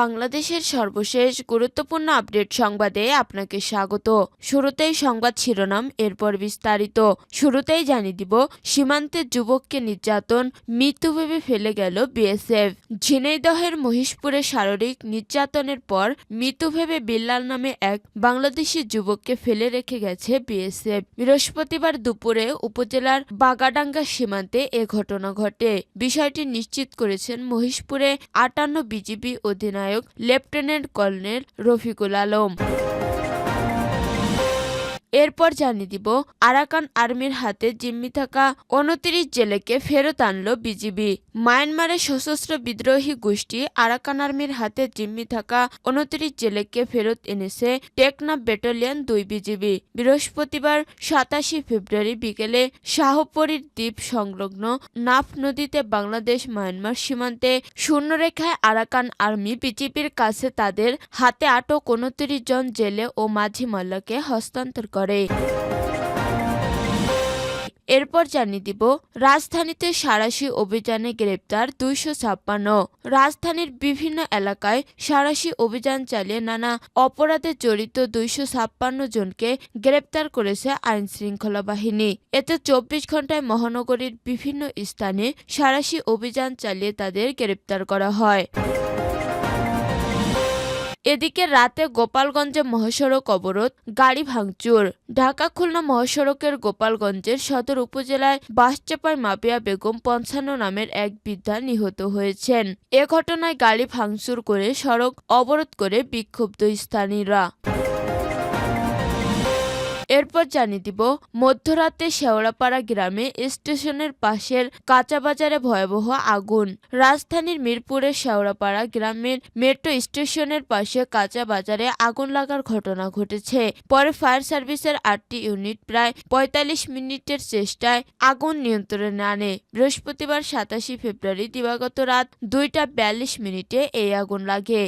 বাংলাদেশের সর্বশেষ গুরুত্বপূর্ণ আপডেট সংবাদে আপনাকে স্বাগত। শুরুতেই সংবাদ শিরোনাম, এরপর বিস্তারিত। শুরুতেই জানিয়ে দিব, সীমান্তে যুবককে নির্যাতন, মৃত্যু ভেবে ফেলে গেল বিএসএফ। ঝিনাইদহের মহিষপুরে শারীরিক নির্যাতনের পর মৃত্যু ভেবে বিল্লাল নামে এক বাংলাদেশি যুবককে ফেলে রেখে গেছে বিএসএফ। বৃহস্পতিবার দুপুরে উপজেলার বাগাডাঙ্গা সীমান্তে এ ঘটনা ঘটে। বিষয়টি নিশ্চিত করেছেন মহিষপুরে আটান্ন বিজিবি অধিনায়ক। Lieutenant colonel Rafiqul Alam. এরপর জানিয়ে দিব, আরাকান আর্মির হাতে জিম্মি থাকা উনত্রিশ জেলেকে ফেরত আনল বিজিবি। মায়ানমারের সশস্ত্র বিদ্রোহী গোষ্ঠী আরাকান আর্মির হাতে জিম্মি থাকা উনত্রিশ জেলেকে ফেরত এনেছে টেকনাফ ব্যাটালিয়ন দুই বিজিবি। বৃহস্পতিবার সাতাশি ফেব্রুয়ারি বিকেলে শাহপরীর দ্বীপ সংলগ্ন নাফ নদীতে বাংলাদেশ মায়ানমার সীমান্তে শূন্যরেখায় আরাকান আর্মি বিজিবির কাছে তাদের হাতে আটক উনত্রিশ জন জেলে ও মাঝি মাল্লাকে হস্তান্তর করে। এরপর জানিয়ে দিব, রাজধানীতে সারাশি অভিযানে গ্রেপ্তার দুইশো ছাপ্পান্ন। রাজধানীর বিভিন্ন এলাকায় সারাশি অভিযান চালিয়ে নানা অপরাধে জড়িত দুইশো ছাপ্পান্ন জনকে গ্রেপ্তার করেছে আইন শৃঙ্খলা বাহিনী। এতে চব্বিশ ঘন্টায় মহানগরীর বিভিন্ন স্থানে সারাশি অভিযান চালিয়ে তাদের গ্রেপ্তার করা হয়। এদিকে রাতে গোপালগঞ্জে মহাসড়ক অবরোধ, গাড়ি ভাঙচুর। ঢাকা খুলনা মহাসড়কের গোপালগঞ্জের সদর উপজেলায় বাসচাপায় মাপিয়া বেগম পঞ্চান্ন নামের এক বৃদ্ধা নিহত হয়েছেন। এ ঘটনায় গাড়ি ভাঙচুর করে সড়ক অবরোধ করে বিক্ষুব্ধ স্থানীয়রা। এরপর জানিয়ে দিব, মধ্যরাতে শেওড়াপাড়া গ্রামে স্টেশনের পাশের কাঁচা বাজারে ভয়াবহ আগুন। রাজধানীর মিরপুরের শেওড়াপাড়া গ্রামের মেট্রো স্টেশনের পাশে কাঁচা বাজারে আগুন লাগার ঘটনা ঘটেছে। পরে ফায়ার সার্ভিসের আটটি ইউনিট প্রায় পঁয়তাল্লিশ মিনিটের চেষ্টায় আগুন নিয়ন্ত্রণে আনে। বৃহস্পতিবার সাতাশি ফেব্রুয়ারি দিবাগত রাত দুইটা বিয়াল্লিশ মিনিটে এই আগুন লাগে।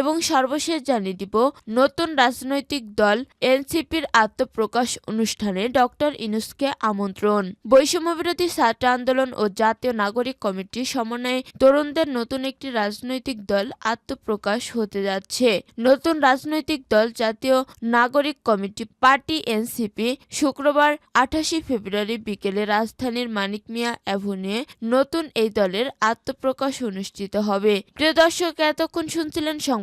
এবং সর্বশেষ জানিয়ে দিব, নতুন রাজনৈতিক দল এনসিপির আত্মপ্রকাশ অনুষ্ঠানে ডক্টর ইনুসকে আমন্ত্রণ। বৈষম্যবিরোধী ছাত্র আন্দোলন ও জাতীয় নাগরিক কমিটির সমন্বয়ে তরুণদের নতুন একটি রাজনৈতিক দল আত্মপ্রকাশ হতে যাচ্ছে। নতুন রাজনৈতিক দল জাতীয় নাগরিক কমিটি পার্টি এনসিপি শুক্রবার আঠাশে ফেব্রুয়ারি বিকেলে রাজধানীর মানিক মিয়া অ্যাভিনিউয়ে নতুন এই দলের আত্মপ্রকাশ অনুষ্ঠিত হবে। প্রিয় দর্শক, এতক্ষণ শুনছিলেন সংবাদ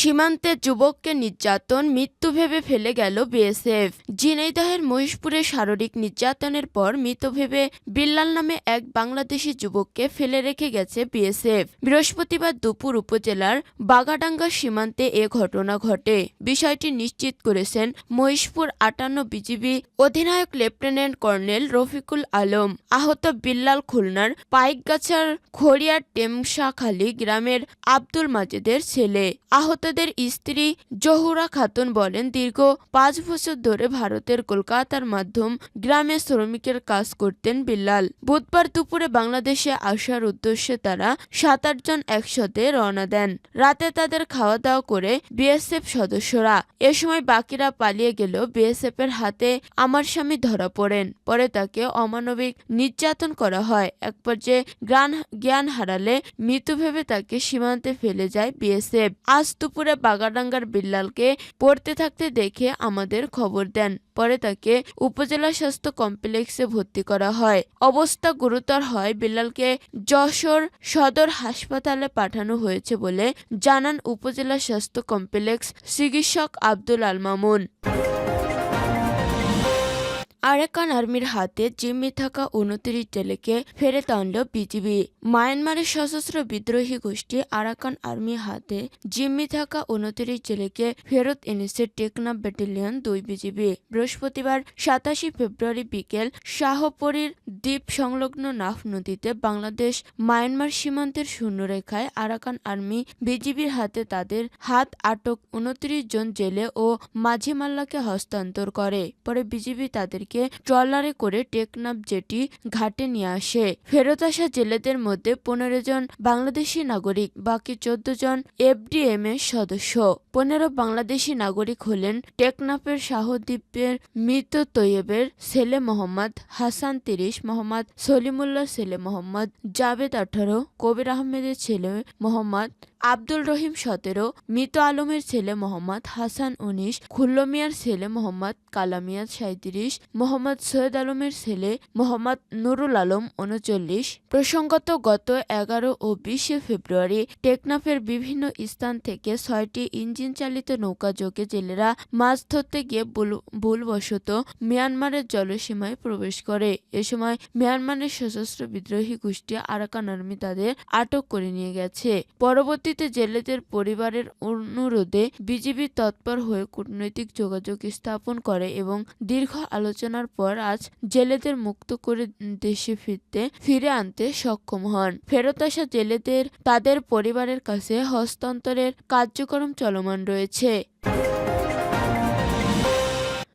সীমান্তে যুবককে নির্যাতন, মৃত্যু ভেবে ফেলে গেল বিএসএফ। ঝিনাইদহের মহিষপুরে শারীরিক নির্যাতনের পর মৃত ভেবে বিল্লাল নামে এক বাংলাদেশি যুবককে ফেলে রেখে গেছে বিএসএফ। বৃহস্পতিবার দুপুর উপজেলার বাগাডাঙ্গা সীমান্তে এ ঘটনা ঘটে। বিষয়টি নিশ্চিত করেছেন মহিষপুর আটান্ন বিজিবি অধিনায়ক লেফটেন্যান্ট কর্নেল রফিকুল আলম। আহত বিল্লাল খুলনার পাইকগাছার খড়িয়ার টেমশাখালী গ্রামের আব্দুল মাজেদের ছেলে। আহতদের স্ত্রী জহুরা খাতুন বলেন, দীর্ঘ পাঁচ বছর ধরে ভারতের কলকাতার মাধ্যম গ্রামে শ্রমিকের কাজ করতেন বিল্লাল। বুধবার দুপুরে বাংলাদেশে আসার উদ্দেশ্যে তারা সাত আটজন একসাথে রওনা দেন। রাতে তাদের খাওয়া দাওয়া করে বিএসএফ সদস্যরা। এ সময় বাকিরা পালিয়ে গেলেও বিএসএফ এর হাতে আমার স্বামী ধরা পড়েন। পরে তাকে অমানবিক নির্যাতন করা হয়। এক পর্যায়ে জ্ঞান জ্ঞান হারালে মৃত ভেবে তাকে সীমান্তে ফেলে যায় বিএসএফ। আজ দুপুরে বাগাডাঙ্গার বিল্লালকে পড়তে থাকতে দেখে আমাদের খবর দেন। পরে তাকে উপজেলা স্বাস্থ্য কমপ্লেক্সে ভর্তি করা হয়। অবস্থা গুরুতর হয় বিল্লালকে যশোর সদর হাসপাতালে পাঠানো হয়েছে বলে জানান উপজেলা স্বাস্থ্য কমপ্লেক্স চিকিৎসক আব্দুল আল মামুন। আরাকান আর্মির হাতে জিম্মি থাকা উনত্রিশ জেলেকে ফেরে আনল বিজিবি। মায়ানমারের সশস্ত্র বিদ্রোহী গোষ্ঠী আরাকান আর্মির হাতে জিম্মি থাকা উনত্রিশ জেলেকে ফেরত এনেছে টেকনাফ ব্যাটালিয়ন দুই বিজিবি। বৃহস্পতিবার সাতাশি ফেব্রুয়ারি বিকেল শাহপরীর দ্বীপ সংলগ্ন নাফ নদীতে বাংলাদেশ মায়ানমার সীমান্তের শূন্যরেখায় আরাকান আর্মি বিজিবির হাতে তাদের হাত আটক উনত্রিশ জন জেলে ও মাঝিমাল্লাকে হস্তান্তর করে। পরে বিজিবি তাদেরকে ট্রলারে করে টেকনাফ জেটি ঘাটে নিয়ে আসে। ফেরত আসা জেলেদের মধ্যে পনেরো জন বাংলাদেশি নাগরিক, বাকি চোদ্দ জন এফডিএম এর সদস্য। পনেরো বাংলাদেশি নাগরিক হলেন টেকনাফের শাহদ্বীপের মৃত তৈয়বের ছেলে মোহাম্মদ হাসান তিরিশ, মোহাম্মদ সলিমুল্লাহ ছেলে মোহাম্মদ জাভেদ আঠারো, কবির আহমেদের ছেলে মোহাম্মদ আব্দুল রহিম সতেরো, মৃত আলমের ছেলে মোহাম্মদ হাসান উনিশ খুল্লো মিয়ার ছেলে মোহাম্মদ কালামিয়া সাঁত্রিশ মোহাম্মদ সৈয়দ আলমের ছেলে মোহাম্মদ নুরুল আলম উনচল্লিশ। প্রসঙ্গত গত এগারো ও বিশে ফেব্রুয়ারি টেকনাফের বিভিন্ন স্থান থেকে ছয়টি ইঞ্জিন চালিত নৌকাযোগে জেলেরা মাছ ধরতে গিয়ে ভুলবশত মিয়ানমারের জলসীমায় প্রবেশ করে। এ সময় মিয়ানমারের সশস্ত্র বিদ্রোহী গোষ্ঠী আরাকান আর্মি তাদের আটক করে নিয়ে গেছে। পরবর্তীতে জেলেদের পরিবারের অনুরোধে বিজিবি তৎপর হয়ে কূটনৈতিক যোগাযোগ স্থাপন করে এবং দীর্ঘ আলোচনার পর আজ জেলেদের মুক্ত করে দেশে ফিরতে, ফিরে আনতে সক্ষম হন। ফেরত আসা জেলেদের তাদের পরিবারের কাছে হস্তান্তরের কার্যক্রম চলমান রয়েছে।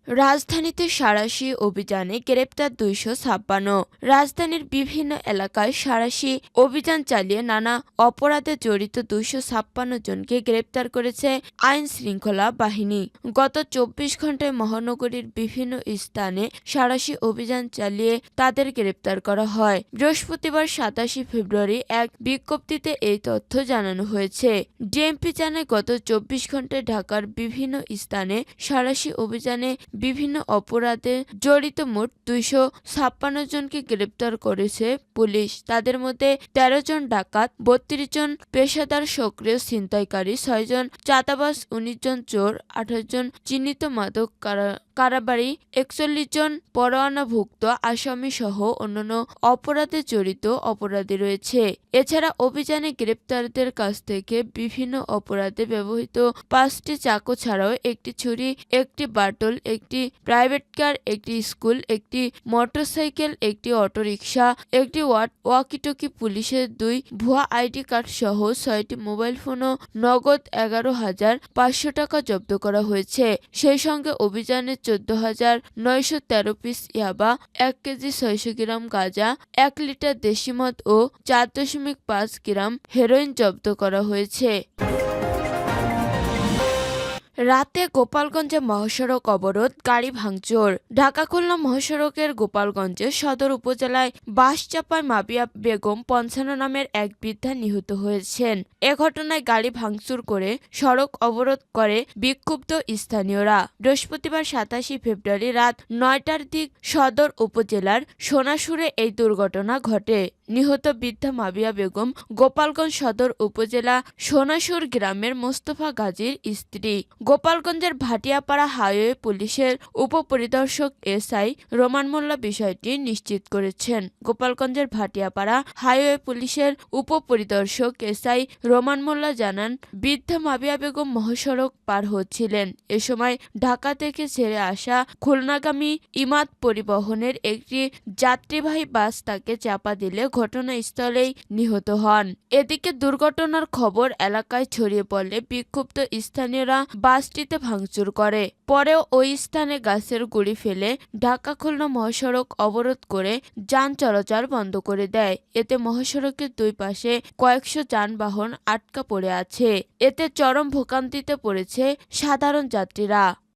রাজধানীতে সাঁড়াশি অভিযানে গ্রেপ্তার দুইশো ছাপ্পান্ন। রাজধানীর বিভিন্ন এলাকায় সাঁড়াশি অভিযান চালিয়ে নানা অপরাধে জড়িত দুইশো ছাপ্পান্ন জনকে গ্রেপ্তার করেছে আইন শৃঙ্খলা বাহিনী। গত চব্বিশ ঘন্টায় মহানগরীর বিভিন্ন স্থানে সাঁড়াশি অভিযান চালিয়ে তাদের গ্রেপ্তার করা হয়। বৃহস্পতিবার সাতাশি ফেব্রুয়ারি এক বিজ্ঞপ্তিতে এই তথ্য জানানো হয়েছে। ডিএমপি জানায়, গত চব্বিশ ঘন্টায় ঢাকার বিভিন্ন স্থানে সাঁড়াশি অভিযানে বিভিন্ন অপরাধে জড়িত মোট দুইশো ছাপ্পান্ন জনকে গ্রেপ্তার করেছে পুলিশ। তাদের মধ্যে তেরো জন ডাকাত, বত্রিশ জন পেশাদার সক্রিয় ছিনতাইকারী ছয়জন চাতাবাস উনিশ জন চোর আঠাশ জন চিহ্নিত মাদক কারা- কারাবারি একচল্লিশ জন পরোয়ানাভুক্ত আসামি সহ অন্যান্য অপরাধে জড়িত অপরাধী রয়েছে। এছাড়া অভিযানে গ্রেপ্তারদের কাছ থেকে বিভিন্ন অপরাধে ব্যবহৃত পাঁচটি চাকু ছাড়াও একটি ছুরি, একটি বাটল একটি প্রাইভেট কার একটি স্কুল একটি মোটরসাইকেল একটি অটোরিকশা একটি ওয়াকিটকি পুলিশের দুই ভুয়া আইডি কার্ড সহ ছয়টি মোবাইল ফোন ও নগদ এগারো হাজার পাঁচশো টাকা জব্দ করা হয়েছে। সেই সঙ্গে অভিযানে চোদ্দ হাজার নয়শো তেরো পিস ইয়াবা, এক কেজি ছয়শো গ্রাম গাঁজা, এক লিটার দেশি মদ ও চার দশমিক পাঁচ গ্রাম হেরোইন জব্দ করা হয়েছে। রাতে গোপালগঞ্জে মহাসড়ক অবরোধ, গাড়ি ভাঙচুর। ঢাকা খুলনা মহাসড়কের গোপালগঞ্জে সদর উপজেলায় বাসচাপায় মাবিয়া বেগম পঞ্চান্ন নামের এক বৃদ্ধা নিহত হয়েছেন। এ ঘটনায় গাড়ি ভাঙচুর করে সড়ক অবরোধ করে বিক্ষুব্ধ স্থানীয়রা। বৃহস্পতিবার সাতাশি ফেব্রুয়ারি রাত নয়টার দিক সদর উপজেলার সোনাসুরে এই দুর্ঘটনা ঘটে। নিহত বৃদ্ধা মাবিয়া বেগম গোপালগঞ্জ সদর উপজেলা সোনাসুর গ্রামের মোস্তফা গাজীর স্ত্রী। গোপালগঞ্জের ভাটিয়াপাড়া হাইওয়ে পুলিশের উপপরিদর্শক এসআই রোমান মোল্লা বিষয়টি নিশ্চিত করেছেন। গোপালগঞ্জের ভাটিয়াপাড়া হাইওয়ে পুলিশের উপপরিদর্শক এসআই রোমান মোল্লা জানান, বৃদ্ধা মাবিয়া বেগম মহাসড়ক পার হচ্ছিলেন। এ সময় ঢাকা থেকে ছেড়ে আসা খুলনাগামী ইমাদ পরিবহনের একটি যাত্রীবাহী বাস তাকে চাপা দিলে ঘটনাস্থলেই নিহত হন। এদিকে দুর্ঘটনার খবর এলাকায় ছড়িয়ে পড়লে বিক্ষুব্ধ স্থানীয়রা বাসটিতে ভাঙচুর করে। পরেও ওই স্থানে গাছের গুড়ি ফেলে ঢাকা খুলনা মহাসড়ক অবরোধ করে যান চলাচল বন্ধ করে দেয়। এতে মহাসড়কের দুই পাশে কয়েকশো যানবাহন আটকা পড়ে আছে। এতে চরম ভোগান্তিতে পড়েছে সাধারণ যাত্রীরা।